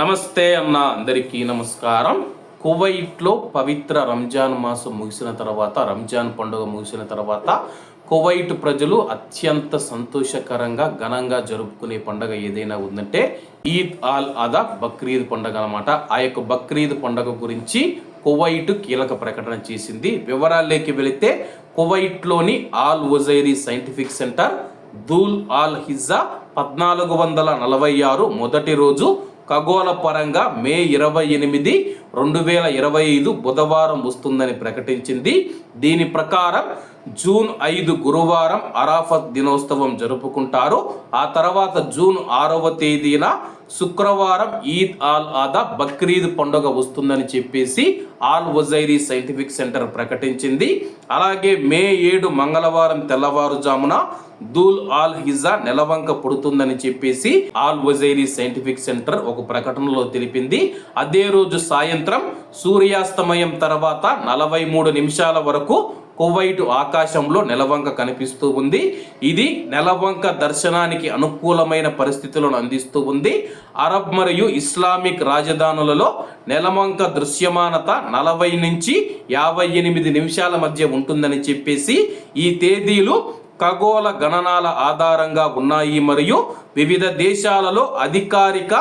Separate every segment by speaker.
Speaker 1: నమస్తే అన్న అందరికీ నమస్కారం. కువైట్లో పవిత్ర రంజాన్ మాసం ముగిసిన తర్వాత రంజాన్ పండుగ ముగిసిన తర్వాత కువైట్ ప్రజలు అత్యంత సంతోషకరంగా ఘనంగా జరుపుకునే పండుగ ఏదైనా ఉందంటే ఈద్ ఆల్ అదా బక్రీద్ పండుగ అనమాట ఆ యొక్క బక్రీద్ పండుగ గురించి కువైట్ కీలక ప్రకటన చేసింది. వివరాల్లోకి వెళితే కువైట్లోని ఆల్ వజైరీ సైంటిఫిక్ సెంటర్ దూల్ ఆల్ హిజ్జా పద్నాలుగు వందల నలభై ఆరు మొదటి రోజు ఖగోళ పరంగా మే ఇరవై ఎనిమిది రెండు వేల ఇరవై ఐదు బుధవారం వస్తుందని ప్రకటించింది. దీని ప్రకారం జూన్ ఐదు గురువారం అరాఫత్ దినోత్సవం జరుపుకుంటారు. ఆ తర్వాత జూన్ ఆరవ తేదీన శుక్రవారం ఈద్ ఆల్ ఆదా బక్రీద్ పండుగ వస్తుందని చెప్పేసి ఆల్ వజైరీ సైంటిఫిక్ సెంటర్ ప్రకటించింది. అలాగే మే ఏడు మంగళవారం తెల్లవారుజామున దూల్ ఆల్ హిజా నెలవంక పుడుతుందని చెప్పేసి ఆల్ వజైరీ సైంటిఫిక్ సెంటర్ ఒక ప్రకటనలో తెలిపింది. అదే రోజు సాయంత్రం సూర్యాస్తమయం తర్వాత నలభై మూడు నిమిషాల వరకు కువైటు ఆకాశంలో నెలవంక కనిపిస్తూ ఉంది. ఇది నెలవంక దర్శనానికి అనుకూలమైన పరిస్థితులను అందిస్తూ ఉంది. అరబ్ మరియు ఇస్లామిక్ రాజధానులలో నెలవంక దృశ్యమానత నలభై నుంచి యాభై ఎనిమిది నిమిషాల మధ్య ఉంటుందని చెప్పేసి ఈ తేదీలు ఖగోళ గణనాల ఆధారంగా ఉన్నాయి. మరియు వివిధ దేశాలలో అధికారిక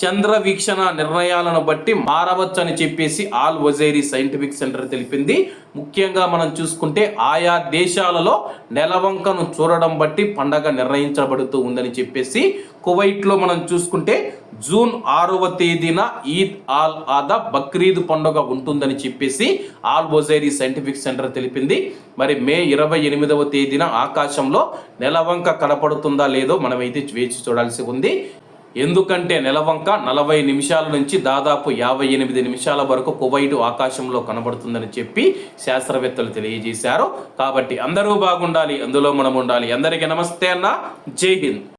Speaker 1: చంద్ర వీక్షణ నిర్ణయాలను బట్టి మారవచ్చని చెప్పేసి ఆల్ వజైరీ సైంటిఫిక్ సెంటర్ తెలిపింది. ముఖ్యంగా మనం చూసుకుంటే ఆయా దేశాలలో నెలవంకను చూడడం బట్టి పండగ నిర్ణయించబడుతూ ఉందని చెప్పేసి కువైట్లో మనం చూసుకుంటే జూన్ ఆరవ తేదీన ఈద్ ఆల్ ఆదా బక్రీద్ పండుగ ఉంటుందని చెప్పేసి ఆల్ వజైరీ సైంటిఫిక్ సెంటర్ తెలిపింది. మరి మే ఇరవై ఎనిమిదవ తేదీన ఆకాశంలో నెలవంక కనపడుతుందా లేదో మనమైతే వేచి చూడాల్సి ఉంది. ఎందుకంటే నెలవంక నలభై నిమిషాల నుంచి దాదాపు యాభై ఎనిమిది నిమిషాల వరకు కువైటు ఆకాశంలో కనబడుతుందని చెప్పి శాస్త్రవేత్తలు తెలియజేశారు. కాబట్టి అందరూ బాగుండాలి అందులో మనం ఉండాలి అందరికీ నమస్తే అన్న. జై హింద్.